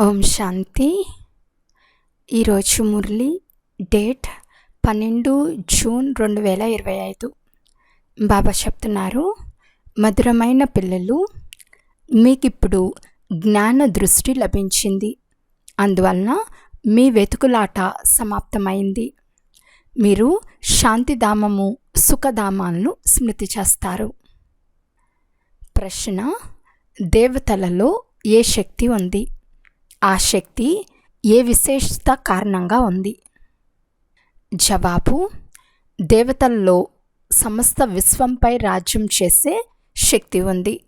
ఓం శాంతి. ఈరోజు మురళి డేట్ పన్నెండు జూన్ రెండు వేల ఇరవై ఐదు. బాబా చెప్తున్నారు మధురమైన పిల్లలు మీకు ఇప్పుడు జ్ఞాన దృష్టి లభించింది. అందువలన మీ వెతుకులాట సమాప్తమైంది. మీరు శాంతిధామము సుఖధామాలను స్మృతి చేస్తారు. ప్రశ్న దేవతలలో ఏ శక్తి ఉంది? ఆ శక్తి ఏ విశేషత కారణంగా ఉంది? జవాబు దేవతల్లో సమస్త విశ్వంపై రాజ్యం చేసే శక్తి ఉంది.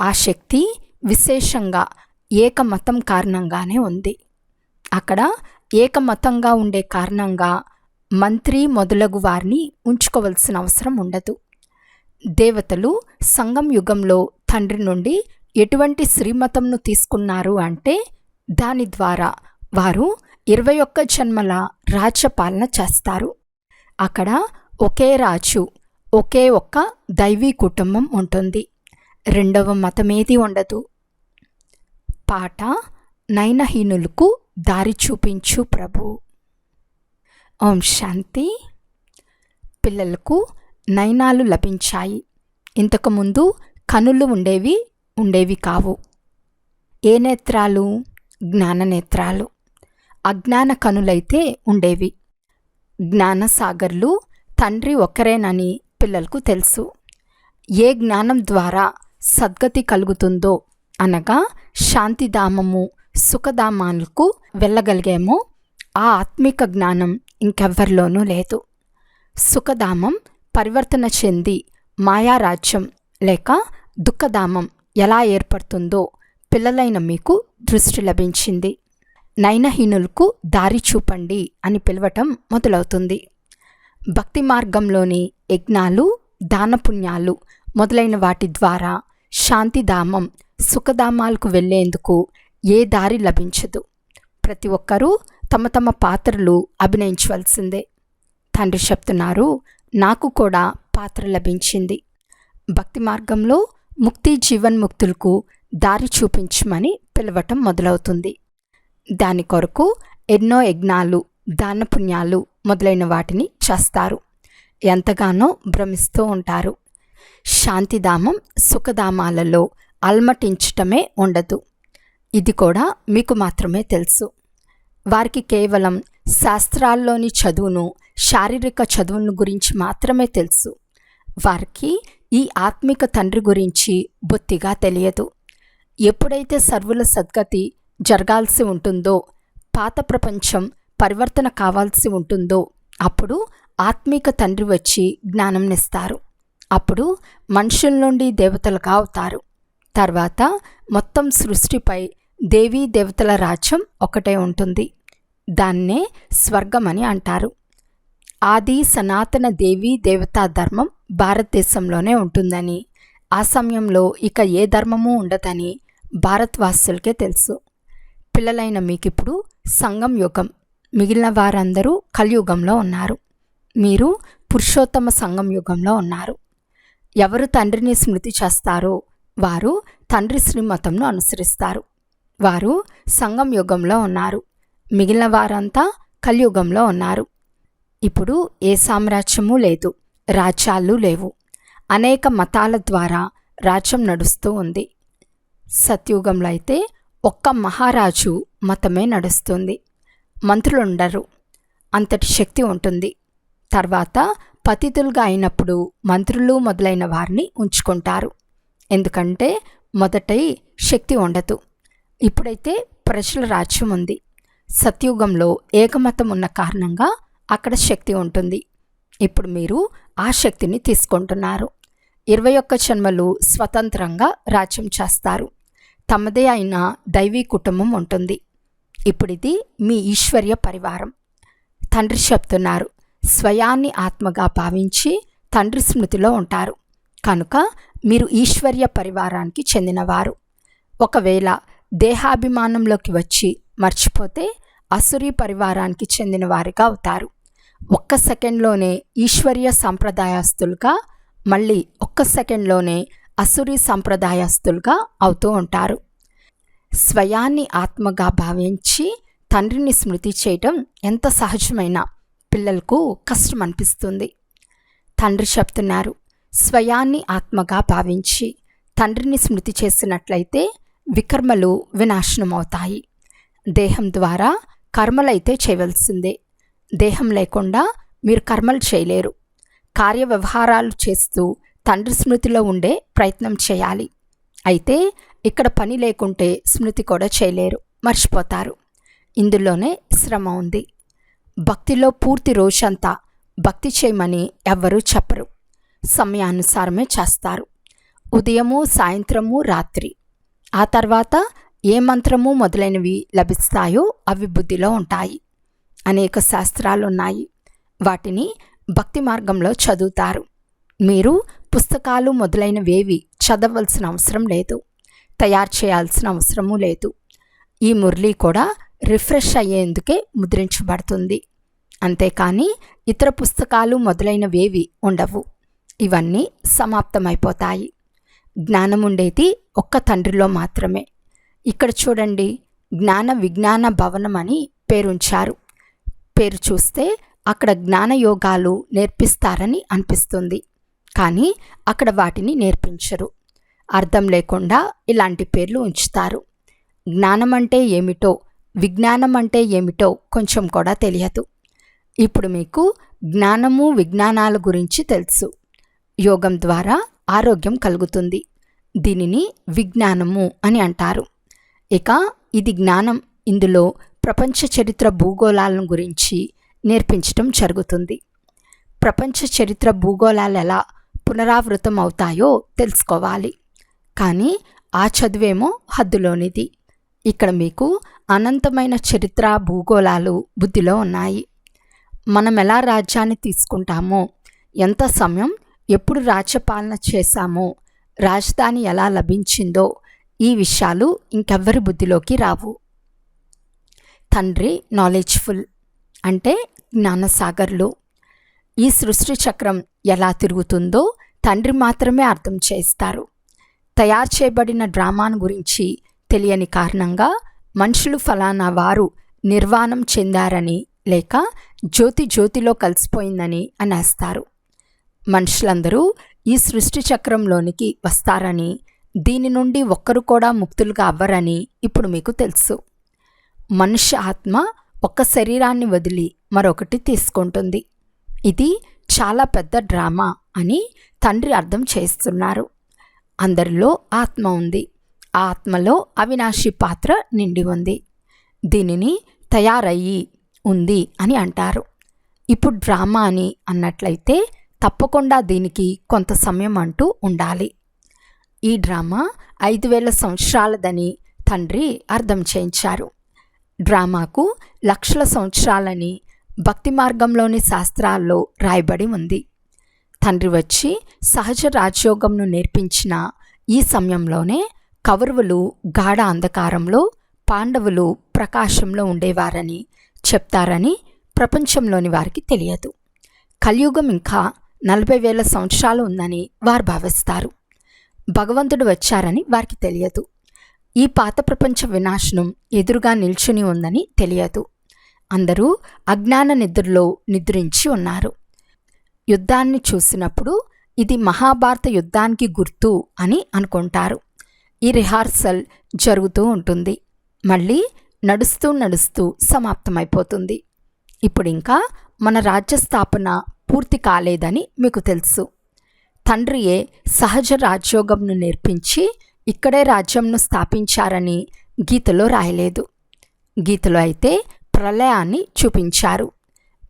ఆ శక్తి విశేషంగా ఏకమతం కారణంగానే ఉంది. అక్కడ ఏకమతంగా ఉండే కారణంగా మంత్రి మొదలగు వారిని ఉంచుకోవలసిన అవసరం ఉండదు. దేవతలు సంగం యుగంలో తండ్రి నుండి ఎటువంటి శ్రీమతంను తీసుకున్నారు అంటే దాని ద్వారా వారు ఇరవై ఒక్క జన్మల రాజ్యపాలన చేస్తారు. అక్కడ ఒకే రాజు ఒకే ఒక్క దైవీ కుటుంబం ఉంటుంది. రెండవ మతమేది ఉండదు. పాట నయనహీనులకు దారి చూపించు ప్రభు. ఓం శాంతి. పిల్లలకు నయనాలు లభించాయి. ఇంతకుముందు కనులు ఉండేవి ఉండేవి కావు. ఏ నేత్రాలు జ్ఞాననేత్రాలు అజ్ఞాన కనులైతే ఉండేవి. జ్ఞానసాగర్లు తండ్రి ఒక్కరేనని పిల్లలకు తెలుసు. ఏ జ్ఞానం ద్వారా సద్గతి కలుగుతుందో అనగా శాంతిధామము సుఖధామాలకు వెళ్ళగలిగామో ఆ ఆత్మిక జ్ఞానం ఇంకెవ్వరిలోనూ లేదు. సుఖధామం పరివర్తన చెంది మాయారాజ్యం లేక దుఃఖధామం ఎలా ఏర్పడుతుందో పిల్లలైన మీకు దృష్టి లభించింది. నయనహీనులకు దారి చూపండి అని పిలవటం మొదలవుతుంది. భక్తి మార్గంలోని యజ్ఞాలు దానపుణ్యాలు మొదలైన వాటి ద్వారా శాంతిధామం సుఖధామాలకు వెళ్ళేందుకు ఏ దారి లభించదు. ప్రతి ఒక్కరూ తమ తమ పాత్రలు అభినయించవలసిందే. తండ్రి చెప్తున్నారు నాకు కూడా పాత్ర లభించింది. భక్తి మార్గంలో ముక్తి జీవన్ముక్తులకు దారి చూపించమని పిలవటం మొదలవుతుంది. దాని కొరకు ఎన్నో యజ్ఞాలు దానపుణ్యాలు మొదలైన వాటిని చేస్తారు. ఎంతగానో భ్రమిస్తూ ఉంటారు. శాంతిధామం సుఖధామాలలో అల్మటించటమే ఉండదు. ఇది కూడా మీకు మాత్రమే తెలుసు. వారికి కేవలం శాస్త్రాల్లోని చదువును శారీరక చదువును గురించి మాత్రమే తెలుసు. వారికి ఈ ఆత్మిక తండ్రి గురించి బొత్తిగా తెలియదు. ఎప్పుడైతే సర్వుల సద్గతి జరగాల్సి ఉంటుందో పాత ప్రపంచం పరివర్తన కావాల్సి ఉంటుందో అప్పుడు ఆత్మిక తండ్రి వచ్చి జ్ఞానంనిస్తారు అప్పుడు మనుషుల నుండి దేవతలుగా అవుతారు. తర్వాత మొత్తం సృష్టిపై దేవీ దేవతల రాజ్యం ఒకటే ఉంటుంది. దాన్నే స్వర్గమని అంటారు. ఆది సనాతన దేవీ దేవతా ధర్మం భారతదేశంలోనే ఉంటుందని ఆ సమయంలో ఇక ఏ ధర్మము ఉండదని భారత్వాసులకే తెలుసు. పిల్లలైన మీకిప్పుడు సంఘం యుగం. మిగిలిన వారందరూ కలియుగంలో ఉన్నారు. మీరు పురుషోత్తమ సంఘం యుగంలో ఉన్నారు. ఎవరు తండ్రిని స్మృతి చేస్తారో వారు తండ్రి శ్రీమతంను అనుసరిస్తారు. వారు సంఘం యుగంలో ఉన్నారు. మిగిలిన వారంతా కలియుగంలో ఉన్నారు. ఇప్పుడు ఏ సామ్రాజ్యము లేదు. రాజ్యాలు లేవు. అనేక మతాల ద్వారా రాజ్యం నడుస్తూ ఉంది. సత్యుగంలో అయితే ఒక్క మహారాజు మతమే నడుస్తుంది. మంత్రులు ఉండరు. అంతటి శక్తి ఉంటుంది. తర్వాత పతితులుగా అయినప్పుడు మంత్రులు మొదలైన వారిని ఉంచుకుంటారు. ఎందుకంటే మొదటై శక్తి ఉండదు. ఇప్పుడైతే ప్రజల రాజ్యం ఉంది. సత్యుగంలో ఏకమతం ఉన్న కారణంగా అక్కడ శక్తి ఉంటుంది. ఇప్పుడు మీరు ఆ శక్తిని తీసుకుంటున్నారు. ఇరవై ఒక్క జన్మలు స్వతంత్రంగా రాజ్యం చేస్తారు. తమదే అయిన దైవీ కుటుంబం ఉంటుంది. ఇప్పుడిది మీ ఈశ్వర్య పరివారం. తండ్రి చెప్తున్నారు స్వయాన్ని ఆత్మగా భావించి తండ్రి స్మృతిలో ఉంటారు. కనుక మీరు ఈశ్వర్య పరివారానికి చెందినవారు. ఒకవేళ దేహాభిమానంలోకి వచ్చి మర్చిపోతే అసురీ పరివారానికి చెందిన వారిగా అవుతారు. ఒక్క సెకండ్లోనే ఈశ్వర్య సంప్రదాయస్తులుగా మళ్ళీ ఒక్క సెకండ్లోనే అసురి సంప్రదాయస్తులుగా అవుతూ ఉంటారు. స్వయాన్ని ఆత్మగా భావించి తండ్రిని స్మృతి చేయటం ఎంత సహజమైన పిల్లలకు కష్టం అనిపిస్తుంది తండ్రి చెప్తున్నారు స్వయాన్ని ఆత్మగా భావించి తండ్రిని స్మృతి చేసినట్లయితే వికర్మలు వినాశనమవుతాయి. దేహం ద్వారా కర్మలైతే చేయవలసిందే. దేహం లేకుండా మీరు కర్మలు చేయలేరు. కార్య వ్యవహారాలు చేస్తూ తండ్రి స్మృతిలో ఉండే ప్రయత్నం చేయాలి. అయితే ఇక్కడ పని లేకుంటే స్మృతి కూడా చేయలేరు మర్చిపోతారు. ఇందులోనే శ్రమ ఉంది. భక్తిలో పూర్తి రోజంతా భక్తి చేయమని ఎవ్వరూ చెప్పరు. సమయానుసారమే చేస్తారు. ఉదయము సాయంత్రము రాత్రి. ఆ తర్వాత ఏ మంత్రము మొదలైనవి లభిస్తాయో అవి బుద్ధిలో ఉంటాయి. అనేక శాస్త్రాలు ఉన్నాయి వాటిని భక్తి మార్గంలో చదువుతారు. మీరు పుస్తకాలు మొదలైనవేవి చదవలసిన అవసరం లేదు తయారు చేయాల్సిన అవసరము లేదు. ఈ మురళి కూడా రిఫ్రెష్ అయ్యేందుకే ముద్రించబడుతుంది. అంతేకాని ఇతర పుస్తకాలు మొదలైనవేవి ఉండవు. ఇవన్నీ సమాప్తమైపోతాయి. జ్ఞానం ఉండేది ఒక్క తండ్రిలో మాత్రమే. ఇక్కడ చూడండి జ్ఞాన విజ్ఞాన భవనం అని పేరుంచారు. పేరు చూస్తే అక్కడ జ్ఞాన యోగాలు నేర్పిస్తారని అనిపిస్తుంది. కానీ అక్కడ వాటిని నేర్పించరు. అర్థం లేకుండా ఇలాంటి పేర్లు ఉంచుతారు. జ్ఞానం అంటే ఏమిటో విజ్ఞానం అంటే ఏమిటో కొంచెం కూడా తెలియదు. ఇప్పుడు మీకు జ్ఞానము విజ్ఞానాల గురించి తెలుసు. యోగం ద్వారా ఆరోగ్యం కలుగుతుంది. దీనిని విజ్ఞానము అని అంటారు. ఇక ఇది జ్ఞానం. ఇందులో ప్రపంచ చరిత్ర భూగోళాలను గురించి నేర్పించటం జరుగుతుంది. ప్రపంచ చరిత్ర భూగోళాలు ఎలా? పునరావృతం అవుతాయో తెలుసుకోవాలి. కానీ ఆ చదువేమో హద్దులోనిది. ఇక్కడ మీకు అనంతమైన చరిత్ర భూగోళాలు బుద్ధిలో ఉన్నాయి. మనం ఎలా రాజ్యాన్ని తీసుకుంటామో ఎంత సమయం ఎప్పుడు రాజ్యపాలన చేశామో రాజధాని ఎలా లభించిందో ఈ విషయాలు ఇంకెవ్వరి బుద్ధిలోకి రావు. తండ్రి నాలెడ్జ్ఫుల్ అంటే జ్ఞానసాగర్లు. ఈ సృష్టి చక్రం ఎలా తిరుగుతుందో తండ్రి మాత్రమే అర్థం చేస్తారు తయారు చేయబడిన డ్రామాను గురించి తెలియని కారణంగా మనుషులు ఫలానా వారు నిర్వాణం చెందారని లేక జ్యోతి జ్యోతిలో కలిసిపోయిందని అనేస్తారు. మనుషులందరూ ఈ సృష్టి చక్రంలోనికి వస్తారని దీని నుండి ఒక్కరు కూడా ముక్తులుగా అవ్వరని ఇప్పుడు మీకు తెలుసు. మనుష్య ఆత్మ ఒక శరీరాన్ని వదిలి మరొకటి తీసుకుంటుంది. ఇది చాలా పెద్ద డ్రామా అని తండ్రి అర్థం చేస్తున్నారు. అందరిలో ఆత్మ ఉంది. ఆ ఆత్మలో అవినాశి పాత్ర నిండి ఉంది. దీనిని తయారయ్యి ఉంది అని అంటారు. ఇప్పుడు డ్రామా అని అన్నట్లయితే తప్పకుండా దీనికి కొంత సమయం అంటూ ఉండాలి. ఈ డ్రామా ఐదు వేల సంవత్సరాలదని తండ్రి అర్థం చేయించారు. డ్రామాకు లక్షల సంవత్సరాలని భక్తి మార్గంలోని శాస్త్రాల్లో రాయబడి ఉంది. తండ్రి వచ్చి సహజ రాజయోగంను నేర్పించిన ఈ సమయంలోనే కౌరవులు గాఢ అంధకారంలో పాండవులు ప్రకాశంలో ఉండేవారని చెప్తారని ప్రపంచంలోని వారికి తెలియదు. కలియుగం ఇంకా నలభై వేల సంవత్సరాలు ఉందని వారు భావిస్తారు. భగవంతుడు వచ్చారని వారికి తెలియదు. ఈ పాత ప్రపంచ వినాశనం ఎదురుగా నిల్చుని ఉందని తెలియదు. అందరూ అజ్ఞాన నిద్రలో నిద్రించి ఉన్నారు. యుద్ధాన్ని చూసినప్పుడు ఇది మహాభారత యుద్ధానికి గుర్తు అని అనుకుంటారు. ఈ రిహార్సల్ జరుగుతూ ఉంటుంది. మళ్ళీ నడుస్తూ నడుస్తూ సమాప్తమైపోతుంది. ఇప్పుడు ఇంకా మన రాజ్య స్థాపన పూర్తి కాలేదని మీకు తెలుసు. తండ్రియే సహజ రాజ్యోగంను నేర్పించి ఇక్కడే రాజ్యంను స్థాపించారని గీతలో రాయలేదు. గీతలో అయితే ప్రళయాన్ని చూపించారు.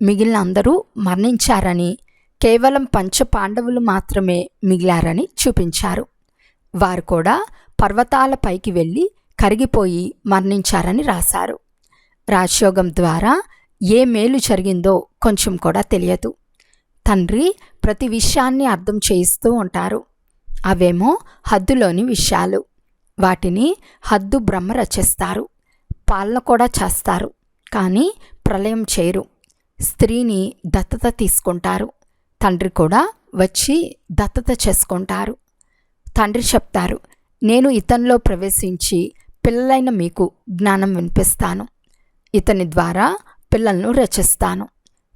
మిగిలిన అందరూ మరణించారని కేవలం పంచపాండవులు మాత్రమే మిగిలారని చూపించారు. వారు కూడా పర్వతాల పైకి వెళ్ళి కరిగిపోయి మరణించారని రాశారు. రాజయోగం ద్వారా ఏ మేలు జరిగిందో కొంచెం కూడా తెలియదు. తండ్రి ప్రతి విషయాన్ని అర్థం చేయిస్తూ ఉంటారు. అవేమో హద్దులోని విషయాలు. వాటిని హద్దు బ్రహ్మ రచిస్తారు. పాలన కూడా చేస్తారు. కానీ ప్రళయం చేయరు స్త్రీని దత్తత తీసుకుంటారు. తండ్రి కూడా వచ్చి దత్తత చేసుకుంటారు. తండ్రి చెప్తారు నేను ఇతనిలో ప్రవేశించి పిల్లలైన మీకు జ్ఞానం వినిపిస్తాను. ఇతని ద్వారా పిల్లలను రచిస్తాను.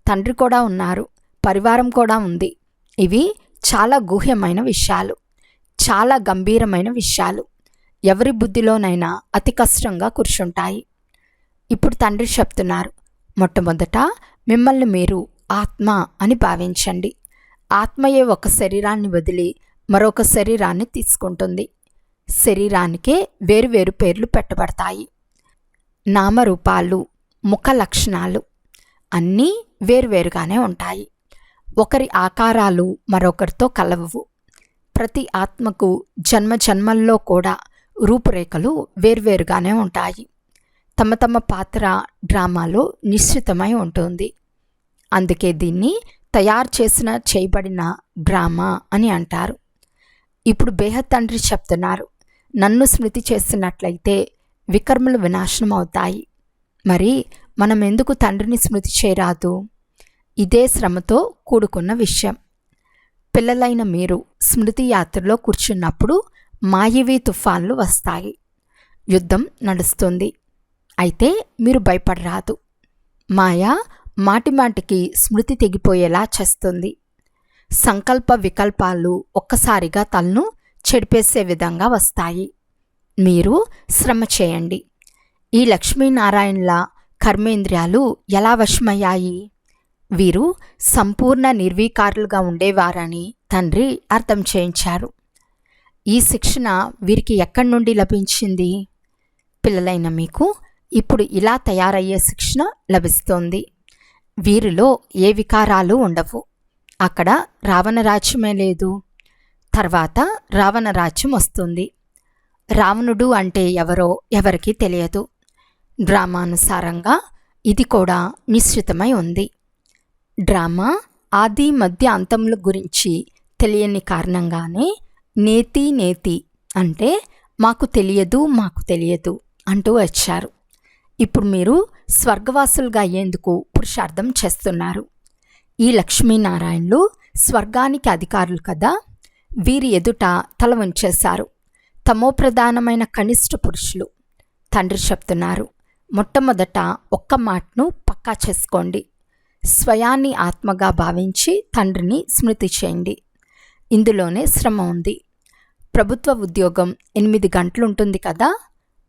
తండ్రి కూడా ఉన్నారు పరివారం కూడా ఉంది. ఇవి చాలా గుహ్యమైన విషయాలు చాలా గంభీరమైన విషయాలు. ఎవరి బుద్ధిలోనైనా అతి కష్టంగా కూర్చుంటాయి. ఇప్పుడు తండ్రి చెప్తున్నారు మొట్టమొదట మిమ్మల్ని మీరు ఆత్మ అని భావించండి. ఆత్మయే ఒక శరీరాన్ని వదిలి మరొక శరీరాన్ని తీసుకుంటుంది. శరీరానికే వేరువేరు పేర్లు పెట్టబడతాయి. నామరూపాలు ముఖ లక్షణాలు అన్నీ వేరువేరుగానే ఉంటాయి. ఒకరి ఆకారాలు మరొకరితో కలవవు. ప్రతి ఆత్మకు జన్మ జన్మల్లో కూడా రూపురేఖలు వేర్వేరుగానే ఉంటాయి. తమ తమ పాత్ర డ్రామాలో నిశ్చితమై ఉంటుంది. అందుకే దీన్ని తయారు చేసిన చేయబడిన డ్రామా అని అంటారు. ఇప్పుడు బేహత్ తండ్రి చెప్తున్నారు నన్ను స్మృతి చేసినట్లయితే వికర్మలు వినాశనం అవుతాయి మరి మనం ఎందుకు తండ్రిని స్మృతి చేయరాదు? ఇదే శ్రమతో కూడుకున్న విషయం. పిల్లలైన మీరు స్మృతి యాత్రలో కూర్చున్నప్పుడు మాయవీ తుఫాన్లు వస్తాయి. యుద్ధం నడుస్తుంది. అయితే మీరు భయపడరాదు. మాయ మాటిమాటికి స్మృతి తెగిపోయేలా చేస్తుంది. సంకల్ప వికల్పాలు ఒక్కసారిగా తలను చెడిపేసే విధంగా వస్తాయి. మీరు శ్రమ చేయండి. ఈ లక్ష్మీనారాయణల కర్మేంద్రియాలు ఎలా వశమయ్యాయి? వీరు సంపూర్ణ నిర్వీకారులుగా ఉండేవారని తండ్రి అర్థం చేయించారు. ఈ శిక్షణ వీరికి ఎక్కడి నుండి లభించింది? పిల్లలైన మీకు ఇప్పుడు ఇలా తయారయ్యే శిక్షణ లభిస్తోంది. వీరిలో ఏ వికారాలు ఉండవు. అక్కడ రావణరాజ్యమే లేదు. తర్వాత రావణరాజ్యం వస్తుంది. రావణుడు అంటే ఎవరో ఎవరికీ తెలియదు. డ్రామానుసారంగా ఇది కూడా మిశ్రితమై ఉంది. డ్రామా ఆది మధ్య అంతముల గురించి తెలియని కారణంగానే నేతి నేతి అంటే మాకు తెలియదు మాకు తెలియదు అంటూ వచ్చారు. ఇప్పుడు మీరు స్వర్గవాసులుగా అయ్యేందుకు పురుషార్థం చేస్తున్నారు. ఈ లక్ష్మీనారాయణలు స్వర్గానికి అధికారులు కదా? వీరి ఎదుట తల వంచేశారు. తమోప్రధానమైన కనిష్ట పురుషులు. తండ్రి చెప్తున్నారు మొట్టమొదట ఒక్క మాటను పక్కా చేసుకోండి. స్వయాన్ని ఆత్మగా భావించి తండ్రిని స్మృతి చేయండి. ఇందులోనే శ్రమ ఉంది. ప్రభుత్వ ఉద్యోగం ఎనిమిది గంటలుంటుంది కదా?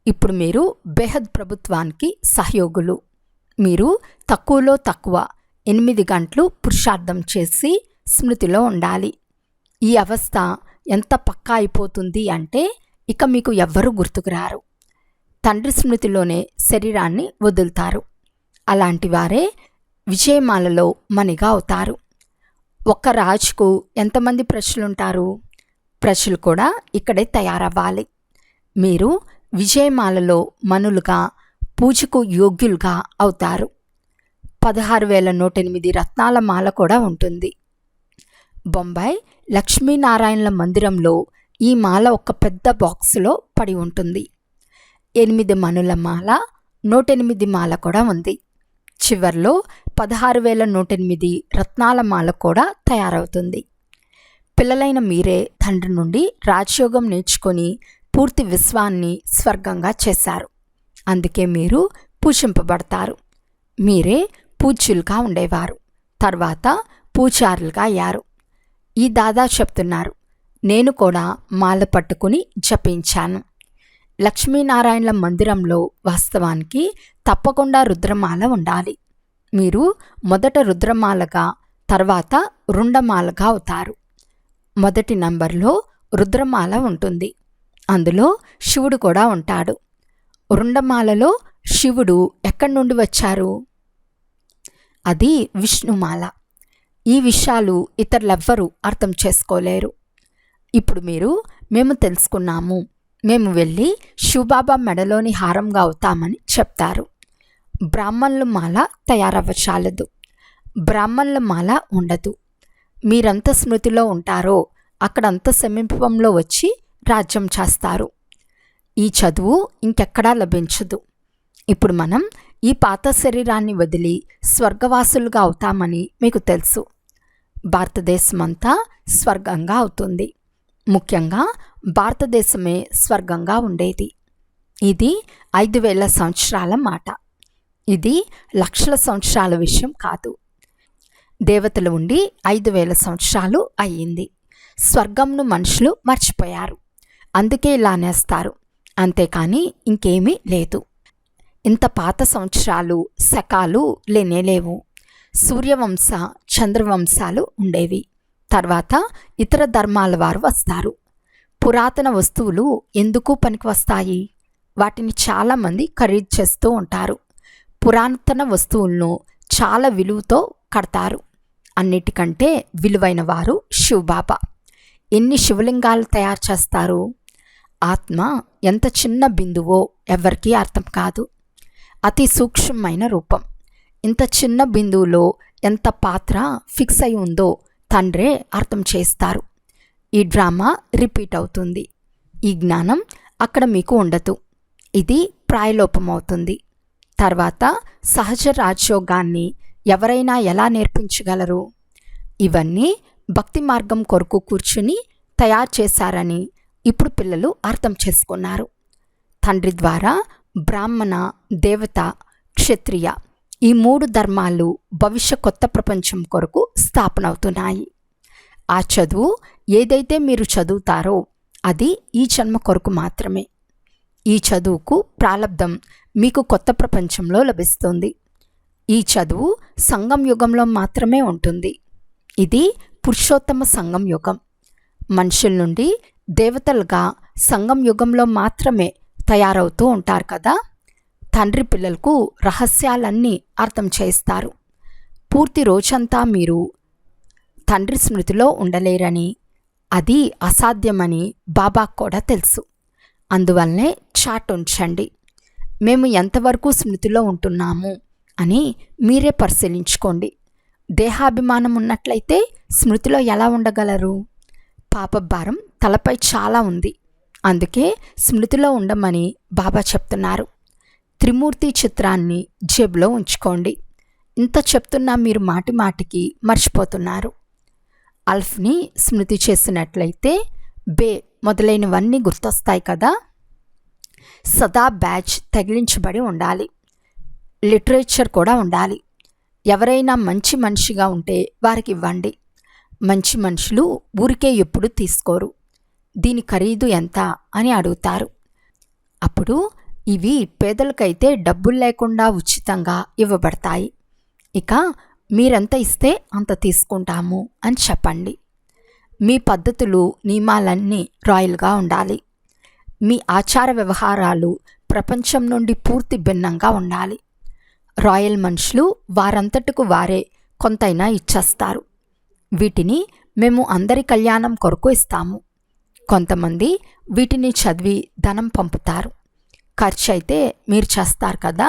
ఇప్పుడు మీరు బెహద్ ప్రభుత్వానికి సహయోగులు. మీరు తక్కువలో తక్కువ ఎనిమిది గంటలు పురుషార్థం చేసి స్మృతిలో ఉండాలి. ఈ అవస్థ ఎంత పక్కా అయిపోతుంది అంటే ఇక మీకు ఎవ్వరూ గుర్తుకురారు. తండ్రి స్మృతిలోనే శరీరాన్ని వదులుతారు. అలాంటి వారే విజయమాలలో మణిగా అవుతారు. ఒక్క రాజుకు ఎంతమంది ప్రజలుంటారు? ప్రజలు కూడా ఇక్కడే తయారవ్వాలి. మీరు విజయమాలలో మనులుగా పూజకు యోగ్యులుగా అవుతారు. పదహారు వేల నూట ఎనిమిది రత్నాల మాల కూడా ఉంటుంది. బొంబాయి లక్ష్మీనారాయణల మందిరంలో ఈ మాల ఒక పెద్ద బాక్సులో పడి ఉంటుంది. ఎనిమిది మనుల మాల నూట ఎనిమిది మాల కూడా ఉంది. చివర్లో పదహారు వేల నూట ఎనిమిది రత్నాల మాల కూడా తయారవుతుంది. పిల్లలైన మీరే తండ్రి నుండి రాజయోగం నేర్చుకొని పూర్తి విశ్వాన్ని స్వర్గంగా చేశారు. అందుకే మీరు పూజింపబడతారు. మీరే పూజ్యులుగా ఉండేవారు. తర్వాత పూజారులుగా అయ్యారు. ఈ దాదా చెప్తున్నారు నేను కూడా మాల పట్టుకుని జపించాను. లక్ష్మీనారాయణల మందిరంలో వాస్తవానికి తప్పకుండా రుద్రమాల ఉండాలి. మీరు మొదట రుద్రమాలగా తర్వాత రుండమాలగా అవుతారు. మొదటి నంబర్లో రుద్రమాల ఉంటుంది. అందులో శివుడు కూడా ఉంటాడు. రుండమాలలో శివుడు ఎక్కడి నుండి వచ్చారు? అది విష్ణుమాల. ఈ విషయాలు ఇతరులెవ్వరూ అర్థం చేసుకోలేరు. ఇప్పుడు మీరు మేము తెలుసుకున్నాము. మేము వెళ్ళి శివబాబా మెడలోని హారంగా అవుతామని చెప్తారు. బ్రాహ్మణుల మాల తయారవ్వచాలదు. బ్రాహ్మణుల మాల ఉండదు. మీరంత స్మృతిలో ఉంటారో అక్కడంత సమీపంలో వచ్చి రాజ్యం చేస్తారు. ఈ చదువు ఇంకెక్కడా లభించదు. ఇప్పుడు మనం ఈ పాత శరీరాన్ని వదిలి స్వర్గవాసులుగా అవుతామని మీకు తెలుసు. భారతదేశం అంతా స్వర్గంగా అవుతుంది. ముఖ్యంగా భారతదేశమే స్వర్గంగా ఉండేది. ఇది ఐదు వేల సంవత్సరాల మాట. ఇది లక్షల సంవత్సరాల విషయం కాదు. దేవతలు ఉండి ఐదు వేల సంవత్సరాలు అయ్యింది. స్వర్గంను మనుషులు మర్చిపోయారు. అందుకే ఇలా నేస్తారు అంతేకాని ఇంకేమీ లేదు. ఇంత పాత సంవత్సరాలు శకాలు లేనేలేవు సూర్యవంశ చంద్రవంశాలు ఉండేవి. తర్వాత ఇతర ధర్మాల వారు వస్తారు. పురాతన వస్తువులు ఎందుకు పనికి వస్తాయి? వాటిని చాలామంది ఖరీదు చేస్తూ ఉంటారు. పురాతన వస్తువులను చాలా విలువతో కడతారు. అన్నిటికంటే విలువైన వారు శివబాబా. ఎన్ని శివలింగాలు తయారు చేస్తారు? ఆత్మ ఎంత చిన్న బిందువో ఎవరికీ అర్థం కాదు. అతి సూక్ష్మమైన రూపం. ఇంత చిన్న బిందువులో ఎంత పాత్ర ఫిక్స్ అయి ఉందో తండ్రే అర్థం చేస్తారు. ఈ డ్రామా రిపీట్ అవుతుంది. ఈ జ్ఞానం అక్కడ మీకు ఉండదు. ఇది ప్రాయలోపం అవుతుంది తర్వాత సహజ రాజయోగాన్ని ఎవరైనా ఎలా నేర్పించగలరు? ఇవన్నీ భక్తి మార్గం కొరకు కూర్చుని తయారు చేశారని ఇప్పుడు పిల్లలు అర్థం చేసుకున్నారు. తండ్రి ద్వారా బ్రాహ్మణ దేవత క్షత్రియ ఈ మూడు ధర్మాలు భవిష్య కొత్త ప్రపంచం కొరకు స్థాపన అవుతున్నాయి ఆ చదువు ఏదైతే మీరు చదువుతారో అది ఈ జన్మ కొరకు మాత్రమే. ఈ చదువుకు ప్రాలబ్ధం మీకు కొత్త ప్రపంచంలో లభిస్తుంది. ఈ చదువు సంగం యుగంలో మాత్రమే ఉంటుంది. ఇది పురుషోత్తమ సంగం యుగం. మనుషుల నుండి దేవతలుగా సంగం యుగంలో మాత్రమే తయారవుతూ ఉంటారు కదా? తండ్రి పిల్లలకు రహస్యాలన్నీ అర్థం చేస్తారు. పూర్తి రోజంతా మీరు తండ్రి స్మృతిలో ఉండలేరని అది అసాధ్యమని బాబా కూడా తెలుసు. అందువల్లనే చాట్ ఉంచండి. మేము ఎంతవరకు స్మృతిలో ఉంటున్నాము అని మీరే పరిశీలించుకోండి. దేహాభిమానం ఉన్నట్లయితే స్మృతిలో ఎలా ఉండగలరు? పాపభారం తలపై చాలా ఉంది. అందుకే స్మృతిలో ఉండమని బాబా చెప్తున్నారు. త్రిమూర్తి చిత్రాన్ని జేబులో ఉంచుకోండి. ఇంత చెప్తున్నా మీరు మాటి మాటికి మర్చిపోతున్నారు. అల్ఫ్ని స్మృతి చేసినట్లయితే బే మొదలైనవన్నీ గుర్తొస్తాయి కదా? సదా బ్యాచ్ తగిలించబడి ఉండాలి. లిటరేచర్ కూడా ఉండాలి. ఎవరైనా మంచి మనిషిగా ఉంటే వారికి ఇవ్వండి. మంచి మనుషులు ఊరికే ఎప్పుడు తీసుకోరు. దీని ఖరీదు ఎంత? అని అడుగుతారు. అప్పుడు ఇవి పేదలకైతే డబ్బులు లేకుండా ఉచితంగా ఇవ్వబడతాయి. ఇక మీరెంత ఇస్తే అంత తీసుకుంటాము అని చెప్పండి. మీ పద్ధతులు నియమాలన్నీ రాయల్గా ఉండాలి. మీ ఆచార వ్యవహారాలు ప్రపంచం నుండి పూర్తి భిన్నంగా ఉండాలి. రాయల్ మనుషులు వారంతటకు వారే కొంతైనా ఇచ్చేస్తారు. వీటిని మేము అందరి కళ్యాణం కొరకు ఇస్తాము. కొంతమంది వీటిని చదివి ధనం పంపుతారు. ఖర్చు అయితే మీరు చేస్తారు కదా?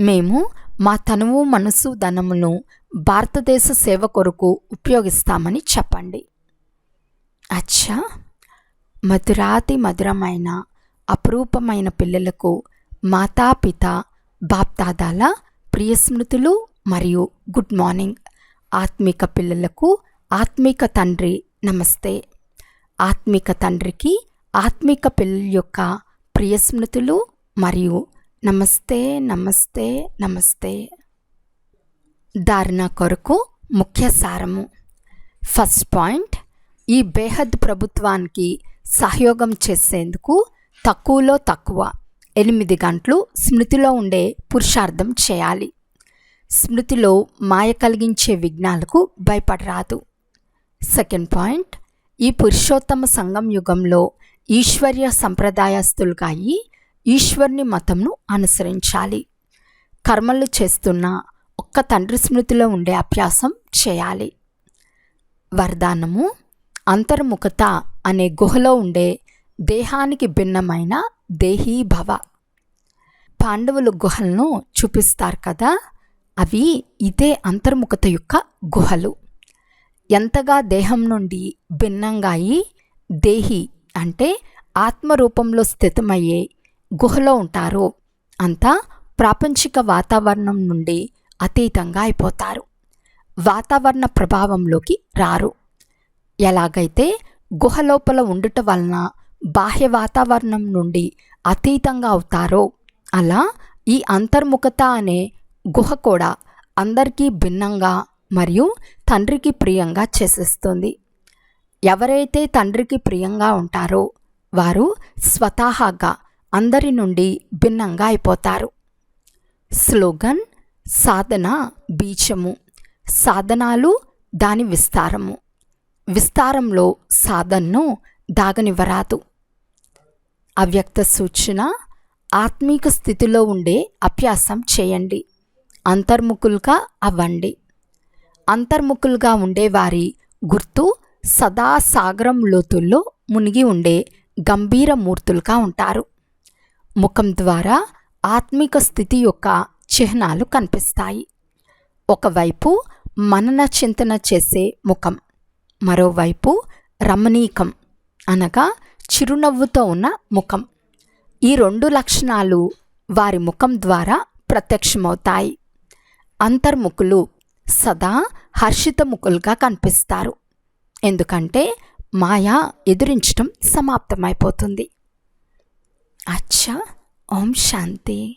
మేము మా తనువు మనసు ధనమును భారతదేశ సేవ కొరకు ఉపయోగిస్తామని చెప్పండి. అచ్చా! మధురాతి మధురమైన అపురూపమైన పిల్లలకు మాతాపిత బాప్దాదాల ప్రియ స్మృతులు మరియు గుడ్ మార్నింగ్. ఆత్మిక పిల్లలకు ఆత్మిక తండ్రి నమస్తే. ఆత్మిక తండ్రికి ఆత్మిక పిల్లల యొక్క ప్రియ స్మృతులు మరియు నమస్తే నమస్తే నమస్తే. ధారణ కొరకు ముఖ్య సారము. ఫస్ట్ పాయింట్ ఈ బేహద్ ప్రభుత్వానికి సహయోగం చేసేందుకు తక్కువలో తక్కువ ఎనిమిది గంటలు స్మృతిలో ఉండే పురుషార్థం చేయాలి. స్మృతిలో మాయ కలిగించే విఘ్నాలకు భయపడరాదు. సెకండ్ పాయింట్ ఈ పురుషోత్తమ సంఘం యుగంలో ఈశ్వర్య సంప్రదాయస్తులుగా అయి ఈశ్వర్ని మతంను అనుసరించాలి. కర్మలు చేస్తున్న ఒక్క తండ్రి స్మృతిలో ఉండే అభ్యాసం చేయాలి. వరదానము అంతర్ముఖత అనే గుహలో ఉండే దేహానికి భిన్నమైన దేహీభవ. పాండవులు గుహలను చూపిస్తారు కదా? అవి ఇదే అంతర్ముఖత యొక్క గుహలు. ఎంతగా దేహం నుండి భిన్నంగా అయి దేహి అంటే ఆత్మరూపంలో స్థితమయ్యే గుహలో ఉంటారో. అంతా ప్రాపంచిక వాతావరణం నుండి అతీతంగా అయిపోతారు. వాతావరణ ప్రభావంలోకి రారు. ఎలాగైతే గుహ లోపల ఉండుట వలన బాహ్య వాతావరణం నుండి అతీతంగా అవుతారో అలా ఈ అంతర్ముఖత అనే గుహ కూడా అందరికీ భిన్నంగా మరియు తండ్రికి ప్రియంగా చేసేస్తుంది. ఎవరైతే తండ్రికి ప్రియంగా ఉంటారో వారు స్వతహాగా అందరి నుండి భిన్నంగా అయిపోతారు. స్లోగన్ సాధన బీజము. సాధనాలు దాని విస్తారము. విస్తారంలో సాధనను దాగనివ్వరాదు. అవ్యక్త సూచన ఆత్మీక స్థితిలో ఉండే అభ్యాసం చేయండి. అంతర్ముఖులుగా అవ్వండి. అంతర్ముఖులుగా ఉండేవారి గుర్తు సదా సాగరం లోతుల్లో మునిగి ఉండే గంభీర మూర్తులుగా ఉంటారు. ముఖం ద్వారా ఆత్మిక స్థితి యొక్క చిహ్నాలు కనిపిస్తాయి. ఒకవైపు మనన చింతన చేసే ముఖం మరోవైపు రమణీకం అనగా చిరునవ్వుతో ఉన్న ముఖం. ఈ రెండు లక్షణాలు వారి ముఖం ద్వారా ప్రత్యక్షమవుతాయి. అంతర్ముఖులు సదా హర్షితముఖులుగా కనిపిస్తారు. ఎందుకంటే మాయా ఎదురించడం సమాప్తమైపోతుంది. అచ్చా ఓం శాంతి.